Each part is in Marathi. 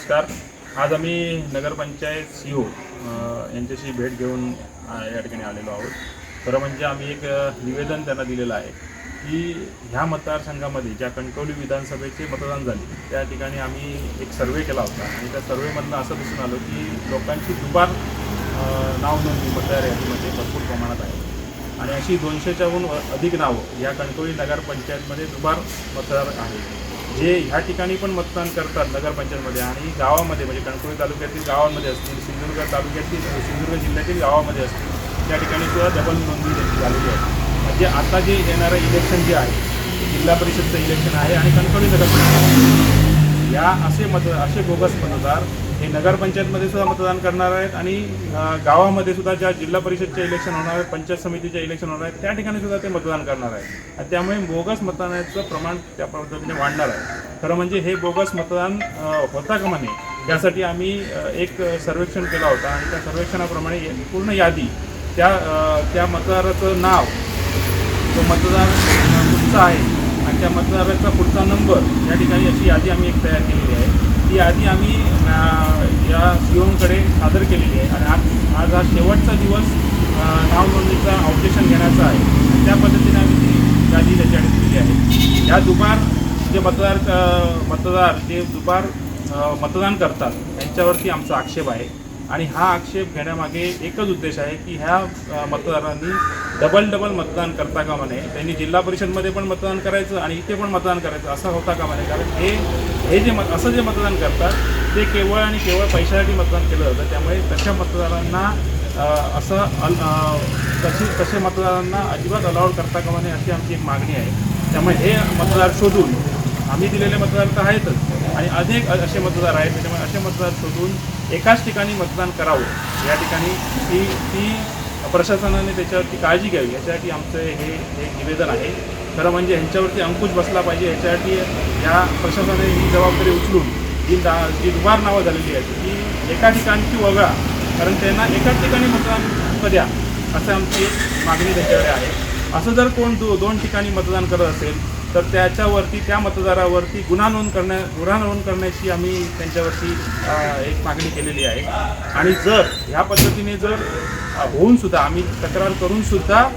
नमस्कार. आज आम्ही नगरपंचायत सी ओ यांच्याशी भेट घेऊन या ठिकाणी आलेलो आहोत. खरं म्हणजे आम्ही एक निवेदन त्यांना दिलेलं आहे की ह्या मतदारसंघामध्ये ज्या कणकवली विधानसभेचे मतदान झाले त्या ठिकाणी आम्ही एक सर्वे केला होता. आणि त्या सर्वेमधनं असं दिसून आलं की लोकांची दुबार नाव नोंदणी मतदार यादीमध्ये भरपूर प्रमाणात आहे. आणि अशी दोनशेच्याहून अधिक नावं या कणकवली नगरपंचायतमध्ये दुबार मतदार आहेत. जे ह्या ठिकाणी पण मतदान करतात नगरपंचायतमध्ये आणि गावामध्ये म्हणजे कणकवली तालुक्यातील गावांमध्ये असतील सिंधुदुर्ग तालुक्यातील म्हणजे सिंधुदुर्ग जिल्ह्यातील गावामध्ये असतील त्या ठिकाणी सुद्धा डबल नोंदणी त्यांची झालेली आहे. म्हणजे आता जे येणारं इलेक्शन जे आहे जिल्हा परिषदचं इलेक्शन आहे आणि कणकवली नगरपंचायत या असे मत असे बोगस मतदार हे नगरपंचायतमध्ये सुद्धा मतदान करणार आहेत आणि गावामध्ये सुद्धा ज्या जिल्हा परिषदचे इलेक्शन होणार आहेत पंचायत समितीचे इलेक्शन होणार आहेत त्या ठिकाणी सुद्धा ते मतदान करणार आहेत. आणि त्यामुळे बोगस मतदानाचं प्रमाण त्या पद्धतीने वाढणार आहे. खरं म्हणजे हे बोगस मतदान होता का म्हणे यासाठी आम्ही एक सर्वेक्षण केला होता आणि त्या सर्वेक्षणाप्रमाणे पूर्ण यादी त्या त्या मतदाराचं नाव तो मतदार पुढचा आहे आणि त्या मतदाराचा पुढचा नंबर या ठिकाणी अशी यादी आम्ही एक तयार केलेली आहे. ती यादी आम्ही या सीओकडे सादर केलेली आहे. आणि आज आज हा शेवटचा दिवस नाव नोंदणीचा ऑपरेशन घेण्याचा आहे. त्या पद्धतीने आम्ही ती यादी त्याच्याकडे दिलेली आहे. या दुपार जे मतदार मतदार जे दुपार मतदान करतात त्यांच्यावरती आमचा आक्षेप आहे. आणि हा आक्षेप घेण्यामागे एकच उद्देश आहे की ह्या मतदारांनी डबल डबल मतदान करता कामा नये. त्यांनी जिल्हा परिषदमध्ये पण मतदान करायचं आणि इथे पण मतदान करायचं असं होता कामा नये. कारण हे हे जे मत असं जे मतदान करतात ते केवळ आणि केवळ पैशासाठी मतदान केलं जातं. त्यामुळे तशा मतदारांना असं अल तशी तसे मतदारांना अजिबात अलाउड करता कामा नये अशी आमची एक मागणी आहे. त्यामुळे हे मतदार शोधून आम्ही दिलेले मतदार तर आहेतच. आणि अनेक असे मतदार आहेत. त्याच्यामुळे असे मतदार शोधून एकाच ठिकाणी मतदान करावं. या ठिकाणी ती ती प्रशासनाने त्याच्यावरती काळजी घ्यावी. याच्यासाठी आमचं हे एक निवेदन आहे. खरं म्हणजे ह्यांच्यावरती अंकुश बसला पाहिजे. ह्याच्यासाठी या प्रशासनाने ही जबाबदारी उचलून जी दा जी दुबार नावं झालेली आहेत ती एका ठिकाणची वगळा. कारण त्यांना एकाच ठिकाणी मतदान द्या असं आमची मागणी त्याच्याकडे आहे. असं जर कोण दो दोन ठिकाणी मतदान करत असेल तर त्याच्यावरती त्या मतदारावरती गुन्हा नोंद करण्या गुन्हा नोंद करण्याची आम्ही त्यांच्यावरती एक मागणी केलेली आहे. आणि जर ह्या पद्धतीने जर होऊन सुद्धा आम्ही तक्रार करून सुद्धा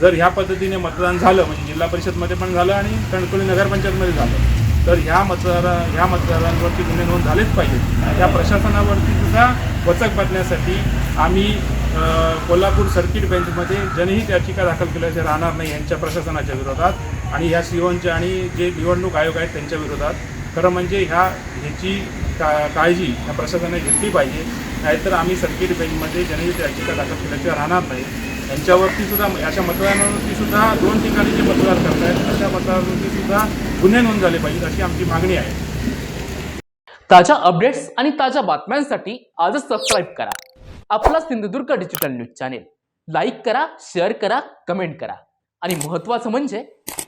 जर ह्या पद्धतीने मतदान झालं म्हणजे जिल्हा परिषदमध्ये पण झालं आणि कणकवली नगरपंचायतमध्ये झालं तर ह्या मतदारा ह्या मतदारांवरती गुन्हे नोंद झालेच पाहिजेत. त्या प्रशासनावरती सुद्धा वचक बांधण्यासाठी आम्ही कोल्हापूर सर्किट बेंचमध्ये जनहित याचिका दाखल केल्याचे राहणार नाही यांच्या प्रशासनाच्या विरोधात. आणि ह्या सीओनच्या आणि जे निवडणूक आयोग आहेत त्यांच्या विरोधात. खरं म्हणजे ह्या ह्याची का काळजी ह्या प्रशासनाने घेतली पाहिजे. नाहीतर आम्ही सर्किट बेंचमध्ये जनहित याचिका दाखल केल्याशिवाय राहणार नाही. यांच्यावरती सुद्धा अशा मतदारांवरती सुद्धा दोन ठिकाणी जे मतदार करतायत अशा मतदारांवरती सुद्धा गुन्हे नोंद झाले पाहिजेत अशी आमची मागणी आहे. ताज्या अपडेट्स आणि ताज्या बातम्यांसाठी आजच सबस्क्राईब करा. आपला Sindhudurg digital news channel like करा शेअर करा कमेंट करा. आणि महत्त्वाचं म्हणजे